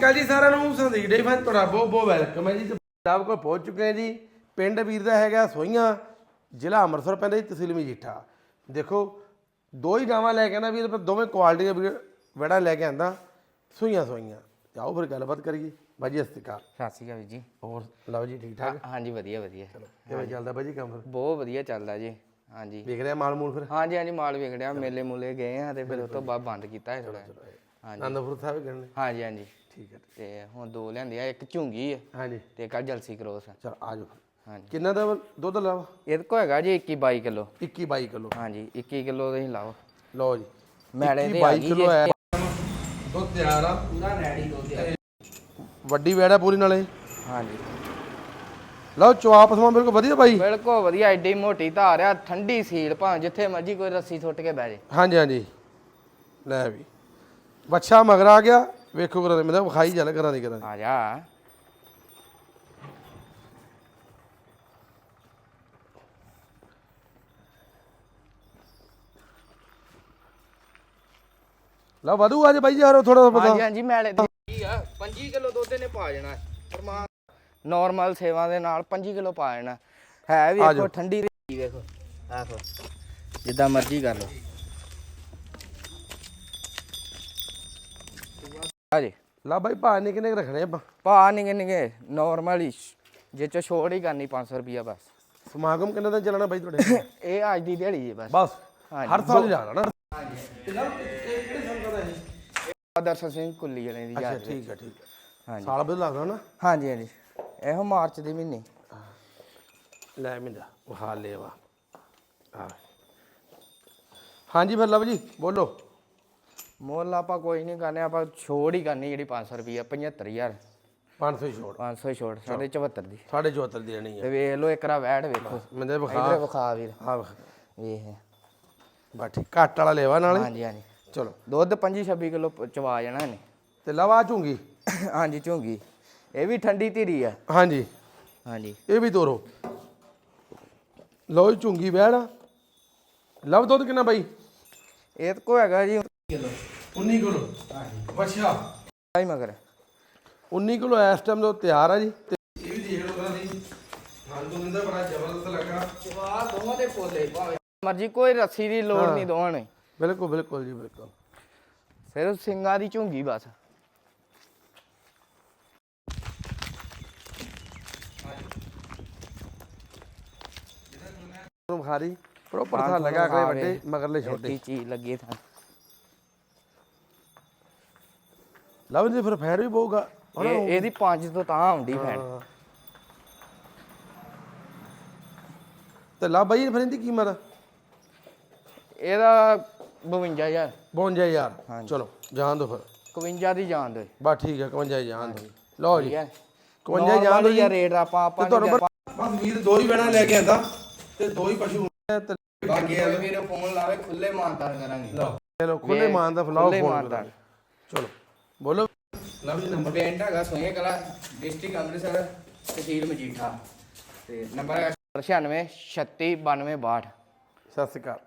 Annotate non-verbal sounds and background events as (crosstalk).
ਕੱਲ ਜੀ ਸਾਰਿਆਂ ਨੂੰ ਸੰਦੀਪ ਡੇ ਫਨ ਤੁਹਾਡਾ ਬਹੁਤ ਬਹੁਤ ਵੈਲਕਮ ਹੈ ਜੀ। ਪੰਜਾਬ ਕੋਲ ਪਹੁੰਚ ਚੁੱਕੇ ਹਾਂ ਜੀ। ਪਿੰਡ ਵੀਰ ਦਾ ਹੈਗਾ ਸੋਈਆਂ ਜ਼ਿਲ੍ਹਾ ਅੰਮ੍ਰਿਤਸਰ ਪੈਂਦਾ ਜੀ ਤਹਿਸੀਲ ਮਜੀਠਾ। ਦੇਖੋ ਦੋ ਹੀ ਗਾਵਾਂ ਲੈ ਕੇ ਆਂਦਾ ਵੀਰ ਪਰ ਦੋਵੇਂ ਕੁਆਲਿਟੀ ਦੇ ਵੀਰ ਵੜਾ ਲੈ ਕੇ ਆਂਦਾ ਸੋਈਆਂ ਸੋਈਆਂ ਆਓ ਫਿਰ ਗੱਲਬਾਤ ਕਰੀਏ। ਬਾਜੀ ਅਸਤਿਕਾਰ ਸਤਿ ਸ਼੍ਰੀ ਅਕਾਲ ਜੀ। ਹੋਰ ਲਓ ਜੀ ਠੀਕ ਠਾਕ? ਹਾਂਜੀ ਵਧੀਆ ਵਧੀਆ। ਕਿਵੇਂ ਚੱਲਦਾ ਬਾਜੀ ਕੰਮ ਫਿਰ? ਬਹੁਤ ਵਧੀਆ ਚੱਲਦਾ ਜੀ। ਹਾਂਜੀ। ਵੇਖ ਰਿਹਾ ਮਾਲ ਮੂਲ ਫਿਰ? ਹਾਂਜੀ ਹਾਂਜੀ ਮਾਲ ਵਿਗੜਿਆ ਮੇਲੇ ਮੂਲੇ ਗਏ ਆ ਤੇ ਫਿਰ ਉਸ ਤੋਂ ਬਾਅਦ ਬੰਦ ਕੀਤਾ ਹੈ ਥੋੜਾ ਹਾਂਜੀ। ਆਨੰਦਪੁਰ ਸਾਹਿਬ ਗਏ ਨੇ? ਹਾਂਜੀ ਹਾਂਜੀ। ਠੀਕ ਹੈ। ਤੇ ਹੁਣ ਦੋ ਲਿਆਂਦੇ ਆ ਇੱਕ ਝੁੰਗੀ ਹੈ ਹਾਂਜੀ। ਤੇ ਇੱਕ ਜਲਸੀ ਕਰੋਸ ਚਲ ਆ ਜਾਓ ਹਾਂਜੀ। ਕਿੰਨਾ ਦਾ ਦੁੱਧ ਲਾਵਾ ਇਹਦੇ ਕੋ ਹੈਗਾ ਜੀ 21 22 ਕਿਲੋ। 21 22 ਕਿਲੋ। ਹਾਂਜੀ 21 ਕਿਲੋ ਤੁਸੀਂ ਲਾਓ। ਲਓ ਜੀ। ਮੈਲੇ 21 ਤੇ ਆ 22 ਗਈ ਕਿਲੋ ਹੈ। ਜੀ ਦੁੱਧ ਤਿਆਰ ਆ ਪੂਰਾ ਰੈਡੀ ਦੁੱਧ ਹੈ ਵੱਡੀ ਵੈੜ ਪੂਰੀ ਨਾਲੇ। ਹਾਂਜੀ। ਲਓ ਚੁਆਪ ਸਮਾਂ ਬਿਲਕੁਲ ਵਧੀਆ ਬਾਈ। ਬਿਲਕੁਲ ਵਧੀਆ ਐਡੀ ਮੋਟੀ ਧਾਰ ਆ ਠੰਡੀ ਸੀਲ ਭਾਂ ਜਿੱਥੇ ਮਰਜ਼ੀ ਕੋਈ ਰੱਸੀ ਸੁੱਟ ਕੇ ਬਹਿ ਜੇ। ਹਾਂਜੀ ਹਾਂਜੀ। ਲੈ ਵੀ। ਬੱਚਾ ਮਗਰ ਆ ਗਿਆ। ਵੇਖੋ ਕਰਾਂ ਮੈਂ ਤਾਂ ਵਿਖਾਈ ਚੱਲ ਕਰਾਂ ਦੀ ਕਰਾਂ ਆ ਜਾ। ਲਓ ਵਧੂ ਅੱਜ ਬਾਈ ਯਾਰ ਥੋੜਾ ਪਤਾ। ਹਾਂਜੀ ਹਾਂਜੀ ਮੈਲੇ ਦੀ। ਕੀ ਆ? 25 ਕਿਲੋ ਦੁੱਧ ਨੇ ਪਾ ਜਾਣਾ। ਪਰਮਾ ਨਾਰਮਲ ਸੇਵਾ ਦੇ ਨਾਲ 25 ਕਿਲੋ ਪਾ ਜਾਣਾ। ਹੈ ਵੀ ਆ ਦੇਖੋ ਜਾਓ। ਠੰਡੀ ਰਹੀ ਵੇਖੋ। ਆਖੋ ਜਿੱਦਾਂ ਮਰਜ਼ੀ ਕਰ ਲਓ। ਆ ਜੀ ਲਾ ਬਾਈ ਭਾ ਨੇ ਕਿੰਨੇ ਕੁ ਰੱਖਣੇ ਆਪਾਂ। ਪਾ ਨਿਗੇ ਨਿਗੇ ਨਾਰਮਲ ਹੀ। ਜੇ ਚ ਛੋੜ ਹੀ ਕਰਨੀ 500 ਰੁਪਿਆ ਬਸ। ਸਮਾਗਮ ਕਿੰਨੇ ਦਿਨ ਚੱਲਣਾ ਬਾਈ ਤੁਹਾਡੇ? (laughs) ਇਹ ਅੱਜ ਦੀ ਦਿਹਾੜੀ ਜੀ ਬਸ। ਬਸ। ਹਾਂਜੀ। ਹਰ ਸਾਲ ਜਾਣਾ ਨਾ। ਦਰਸ਼ਨ ਸਿੰਘ ਕੁੱਲੀ ਵਾਲੇ ਦੀ ਅੱਛਾ ਯਾਦ ਠੀਕ ਹੈ ਠੀਕ ਹੈ। ਹਾਂਜੀ। ਸਾਲ ਬਦ ਲੱਗਦਾ ਨਾ। ਹਾਂਜੀ ਹਾਂਜੀ। ਇਹੋ ਮਾਰਚ ਦੇ ਮਹੀਨੇ। ਲੈ ਮਿੰਦਾ ਉਹ ਹਾਲ ਲੈਵਾ ਆ ਹਾਂਜੀ ਫਿਰ ਲਵ ਜੀ ਬੋਲੋ। ਮੁੱਲ ਆਪਾਂ ਕੋਈ ਨਹੀਂ ਕਰਨੇ ਆਪਾਂ ਛੋੜ ਹੀ ਕਰਨੀ ਜਿਹੜੀ 500 ਰੁਪਿਆ 75000 500 ਛੋੜ। 500 ਛੋੜ ਸਾਢੇ 74 ਦੀ। ਸਾਢੇ 74 ਦੀ ਦੇਣੀ ਹੈ ਤੇ ਵੇਖ ਲਓ ਇੱਕ ਰਾ ਵੈੜ ਵੇਖੋ। ਮੈਂ ਵਿਖਾ ਇਧਰ ਵਿਖਾ। ਵੀਰ। ਹਾਂ ਵੇਖ। ਬਾ ਠੀਕ ਘੱਟ ਵਾਲਾ ਲੈਵਾ ਨਾਲੇ। ਹਾਂਜੀ ਹਾਂਜੀ। ਚਲੋ। ਦੁੱਧ 25 26 ਕਿਲੋ ਚਵਾ ਜਾਣਾ ਇਹਨੇ। ਤੇ ਲਵਾ ਝੂੰਗੀ। ਹਾਂਜੀ ਝੁੰਗੀ। ਇਹ ਵੀ ਠੰਡੀ ਧੀਰੀ ਆ। ਹਾਂਜੀ। ਹਾਂਜੀ। ਇਹ ਵੀ ਤੋਰੋ। ਲਓ ਝੁੰਗੀ ਬੈੜ ਲਵ ਦੁੱਧ ਕਿੰਨਾ ਬਾਈ? ਇਹ ਤਾਂ ਕੋ ਹੈਗਾ ਜੀ। 19 ਕਿਲੋ? ਅੱਛਾ ਆਈ ਮਗਰ। 19 ਕਿਲੋ ਇਸ ਟਾਈਮ ਤੋਂ ਤਿਆਰ ਆ ਜੀ ਤੇ ਇਹ ਵੀ ਦੇਖ ਲਓ ਕਰਾਂ ਦੀ ਹਾਂ ਤੋਂ ਨਿੰਦਾ ਬੜਾ ਜ਼ਬਰਦਸਤ ਲੱਗਾ। ਚਵਾ ਦੋਵਾਂ ਦੇ ਪੋਲੇ ਭਾਵੇਂ। ਮਰਜ਼ੀ ਕੋਈ ਰੱਸੀ ਦੀ ਲੋੜ ਨਹੀਂ ਦੋਵਾਂ ਨੇ। ਬਿਲਕੁਲ ਬਿਲਕੁਲ ਜੀ ਬਿਲਕੁਲ। ਸਿਰਫ ਸਿੰਘਾਂ ਦੀ ਝੁੰਗੀ ਬਸ। ਨੂੰ ਖਾਰੀ ਪ੍ਰੋਪਰ ਥਾਂ ਲਗਾ ਕੇ ਵੱਡੇ ਮਗਰਲੇ ਛੋਟੇ। ਕੀ ਚੀਜ਼ ਲੱਗੀ ਥਾਂ। ਲਵ ਜੀ ਫਿਰ ਫੈਰ ਵੀ ਪਊਗਾ। ਇਹ ਇਹਦੀ ਪੰਜ ਤੋਂ ਤਾਂ ਆਉਂਦੀ ਫੈਨ। ਤੇ ਲਾ ਬਾਈ ਫਿਰ ਇਹਦੀ ਕੀਮਤ ਇਹਦਾ 52000 52000 ਚਲੋ ਜਾਣ ਦੋ ਫਿਰ। 51 ਦੀ ਜਾਣ ਦੇ ਬਸ ਠੀਕ ਹੈ 51 ਜਾਣ ਦੋ ਲਓ ਜੀ। ਠੀਕ ਹੈ 51 ਜਾਣ ਦੋ ਆ ਰੇਟ ਆਪਾਂ ਆਪਾਂ ਤੇ ਤੁਹਾਨੂੰ ਬਸ ਵੀਰ ਦੋ ਹੀ ਬਣਾ ਲੈ ਕੇ ਆਂਦਾ। ਤੇ ਦੋ ਹੀ ਪਸ਼ੂ ਹੁੰਦੇ ਤੇ ਬਾਕੀ ਵੀਰੇ ਫੋਨ ਲਾਵੇ ਖੁੱਲੇ ਮਾਨਤਾਨ ਕਰਾਂਗੇ। ਚਲੋ ਖੁੱਲੇ ਮਾਨ ਦਾ ਫਲਾਓ ਖੁੱਲੇ ਫੋਨ ਚਲੋ। ਬੋਲੋ। ਲਵ ਜੀ ਨੰਬਰ ਪਿੰਡ ਹੈਗਾ ਸੋਹਣੇ ਕਲਾ। ਡਿਸਟ੍ਰਿਕਟ ਅੰਮ੍ਰਿਤਸਰ ਤਹਿਸੀਲ ਮਜੀਠਾ। ਤੇ ਨੰਬਰ ਹੈਗਾ 96 36 92 62 ਸਤਿ ਸ਼੍ਰੀ ਅਕਾਲ।